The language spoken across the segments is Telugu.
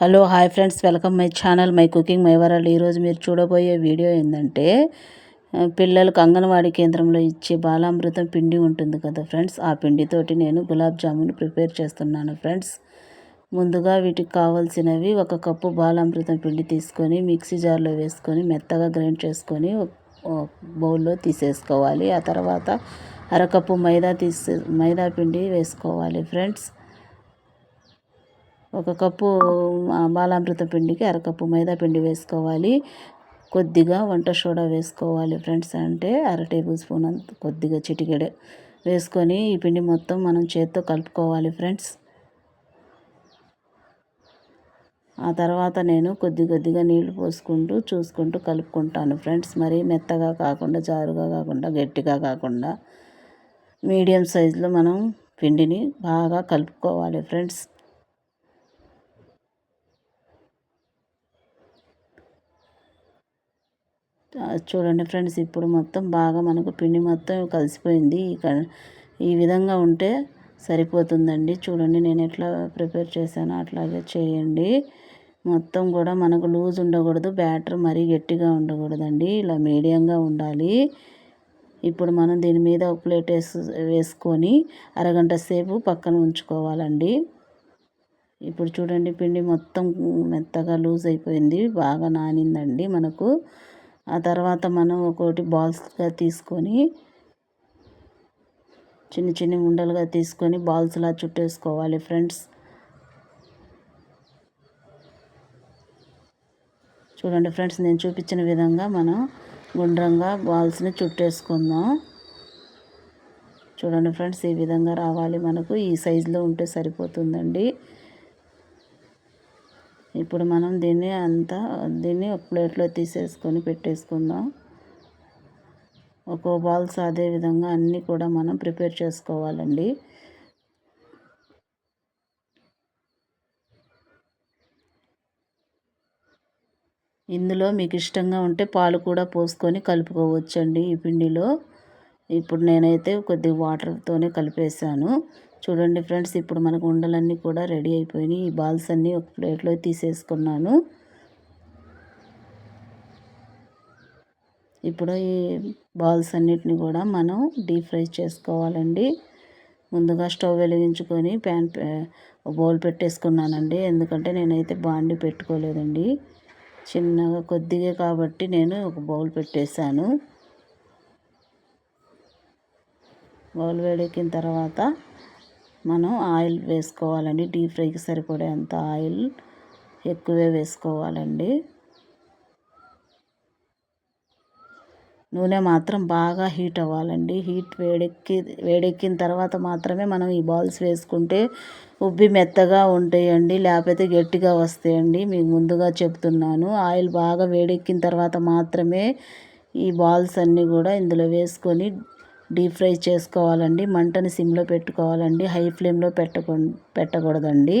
Hello hi friends. Welcome my channel my cooking my world. ఈరోజు మీరు చూడబోయే వీడియో ఏంటంటే పిల్లలకు అంగన్వాడీ కేంద్రంలో ఇచ్చే బాలామృతం పిండి ఉంటుంది కదా ఫ్రెండ్స్. ఆ పిండితోటి నేను గులాబ్ జామున్ ప్రిపేర్ చేస్తున్నాను ఫ్రెండ్స్. ముందుగా వీటికి కావాల్సినవి ఒక కప్పు బాలామృతం పిండి తీసుకొని మిక్సీ జార్లో వేసుకొని మెత్తగా గ్రైండ్ చేసుకొని బౌల్లో తీసేసుకోవాలి. ఆ తర్వాత అరకప్పు మైదా తీసే మైదా పిండి వేసుకోవాలి ఫ్రెండ్స్. ఒక కప్పు బాలామృత పిండికి అరకప్పు మైదా పిండి వేసుకోవాలి. కొద్దిగా వంట సోడా వేసుకోవాలి ఫ్రెండ్స్. అంటే అర టేబుల్ స్పూన్ అంత కొద్దిగా చిటికెడు వేసుకొని ఈ పిండి మొత్తం మనం చేత్తో కలుపుకోవాలి ఫ్రెండ్స్. ఆ తర్వాత నేను కొద్ది కొద్దిగా నీళ్ళు పోసుకుంటూ చూసుకుంటూ కలుపుకుంటాను ఫ్రెండ్స్. మరి మెత్తగా కాకుండా జారుగా కాకుండా గట్టిగా కాకుండా మీడియం సైజులో మనం పిండిని బాగా కలుపుకోవాలి ఫ్రెండ్స్. చూడండి ఫ్రెండ్స్ ఇప్పుడు మొత్తం బాగా మనకు పిండి మొత్తం కలిసిపోయింది. ఇక ఈ విధంగా ఉంటే సరిపోతుందండి. చూడండి నేను ఎట్లా ప్రిపేర్ చేశానో అట్లాగే చేయండి. మొత్తం కూడా మనకు లూజ్ ఉండకూడదు బ్యాటర్ మరీ గట్టిగా ఉండకూడదండి. ఇలా మీడియంగా ఉండాలి. ఇప్పుడు మనం దీని మీద ఒక ప్లేట్ వేసు వేసుకొని అరగంట సేపు పక్కన ఉంచుకోవాలండి. ఇప్పుడు చూడండి పిండి మొత్తం మెత్తగా లూజ్ అయిపోయింది బాగా నానిందండి మనకు. ఆ తర్వాత మనం ఒకటి బాల్స్గా తీసుకొని చిన్న చిన్న ఉండలుగా తీసుకొని బాల్స్లా చుట్టేసుకోవాలి ఫ్రెండ్స్. చూడండి ఫ్రెండ్స్ నేను చూపించిన విధంగా మనం గుండ్రంగా బాల్స్ని చుట్టేసుకుందాం. చూడండి ఫ్రెండ్స్ ఈ విధంగా రావాలి మనకు. ఈ సైజులో ఉంటే సరిపోతుందండి. ఇప్పుడు మనం దీన్ని అంతా దీన్ని ఒక ప్లేట్లో తీసేసుకొని పెట్టేసుకుందాం. ఒక బాల్స్ అదే విధంగా అన్నీ కూడా మనం ప్రిపేర్ చేసుకోవాలండి. ఇందులో మీకు ఇష్టంగా ఉంటే పాలు కూడా పోసుకొని కలుపుకోవచ్చండి ఈ పిండిలో. ఇప్పుడు నేనైతే కొద్దిగా వాటర్తోనే కలిపేసాను చూడండి ఫ్రెండ్స్ ఇప్పుడు మనకు ఉండలన్నీ కూడా రెడీ అయిపోయినాయి. ఈ బాల్స్ అన్నీ ఒక ప్లేట్లో తీసేసుకున్నాను. ఇప్పుడు ఈ బాల్స్ అన్నిటిని కూడా మనం డీప్ ఫ్రై చేసుకోవాలండి. ముందుగా స్టవ్ వెలిగించుకొని ప్యాన్ బౌల్ పెట్టేసుకున్నానండి. ఎందుకంటే నేనైతే బాండి పెట్టుకోలేదండి. చిన్నగా కొద్దిగా కాబట్టి నేను ఒక బౌల్ పెట్టేశాను. బౌల్ వేడెక్కిన తర్వాత మనం ఆయిల్ వేసుకోవాలండి. డీప్ ఫ్రైకి సరిపడేంత ఆయిల్ ఎక్కువే వేసుకోవాలండి. నూనె మాత్రం బాగా హీట్ అవ్వాలండి. హీట్ వేడెక్కి వేడెక్కిన తర్వాత మాత్రమే మనం ఈ బాల్స్ వేసుకుంటే ఉబ్బి మెత్తగా ఉంటాయండి. లేకపోతే గట్టిగా వస్తాయండి. మీకు ముందుగా చెప్తున్నాను. ఆయిల్ బాగా వేడెక్కిన తర్వాత మాత్రమే ఈ బాల్స్ అన్నీ కూడా ఇందులో వేసుకొని డీప్ ఫ్రై చేసుకోవాలండి. మంటని సిమ్లో పెట్టుకోవాలండి. హై ఫ్లేమ్లో పెట్టకూ పెట్టకూడదండి.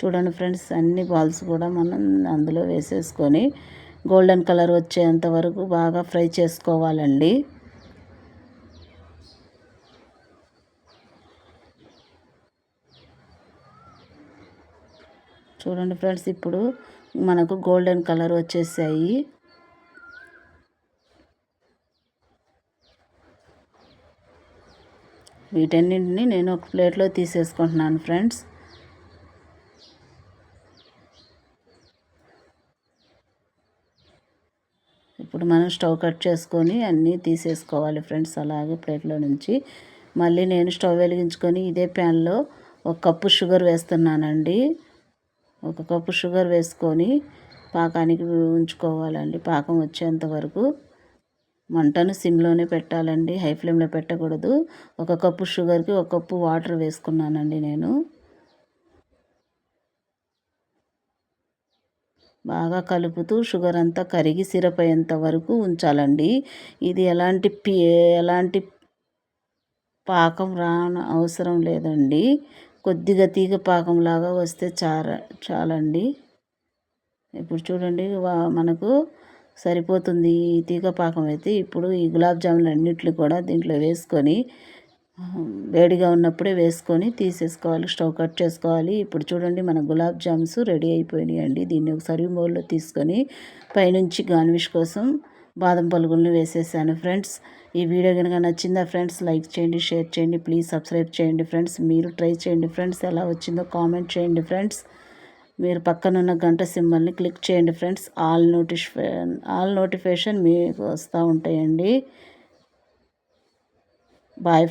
చూడండి ఫ్రెండ్స్ అన్ని బాల్స్ కూడా మనం అందులో వేసేసుకొని గోల్డెన్ కలర్ వచ్చేంత వరకు బాగా ఫ్రై చేసుకోవాలండి. చూడండి ఫ్రెండ్స్ ఇప్పుడు మనకు గోల్డెన్ కలర్ వచ్చేసాయి. వీటన్నింటిని నేను ఒక ప్లేట్లో తీసేసుకుంటున్నాను ఫ్రెండ్స్. ఇప్పుడు మనం స్టవ్ కట్ చేసుకొని అన్నీ తీసేసుకోవాలి ఫ్రెండ్స్ అలాగే ప్లేట్లో నుంచి. మళ్ళీ నేను స్టవ్ వెలిగించుకొని ఇదే ప్యాన్లో ఒక కప్పు షుగర్ వేస్తున్నానండి. ఒక కప్పు షుగర్ వేసుకొని పాకానికి ఉంచుకోవాలండి పాకం వచ్చేంత వరకు. మంటను సిమ్లోనే పెట్టాలండి. హై ఫ్లేమ్లో పెట్టకూడదు. ఒక కప్పు షుగర్కి ఒక కప్పు వాటర్ వేసుకున్నానండి నేను. బాగా కలుపుతూ షుగర్ అంతా కరిగి సిరప్ అయ్యేంత వరకు ఉంచాలండి. ఇది ఎలాంటి పి ఎలాంటి పాకం రాన అవసరం లేదండి. కొద్దిగా తీగ పాకంలాగా వస్తే చార చాలండి. ఇప్పుడు చూడండి మనకు సరిపోతుంది. ఈ తీగ పాకం అయితే ఇప్పుడు ఈ గులాబ్ జాములు అన్నిట్లు కూడా దీంట్లో వేసుకొని వేడిగా ఉన్నప్పుడే వేసుకొని తీసేసుకోవాలి. స్టవ్ కట్ చేసుకోవాలి. ఇప్పుడు చూడండి మన గులాబ్ జామ్స్ రెడీ అయిపోయినాయి అండి. దీన్ని ఒక సర్వింగ్ బౌల్లో తీసుకొని పైనుంచి గాన్విష్ కోసం బాదం పలుగులను వేసేసాను ఫ్రెండ్స్. ఈ వీడియో కనుక నచ్చిందా ఫ్రెండ్స్ లైక్ చేయండి షేర్ చేయండి ప్లీజ్ సబ్స్క్రైబ్ చేయండి ఫ్రెండ్స్. మీరు ట్రై చేయండి ఫ్రెండ్స్. ఎలా వచ్చిందో కామెంట్ చేయండి ఫ్రెండ్స్. మీరు పక్కనున్న గంట సింబల్ని క్లిక్ చేయండి ఫ్రెండ్స్. ఆల్ నోటిఫికే ఆల్ నోటిఫికేషన్ మీకు వస్తూ ఉంటాయండి. బాయ్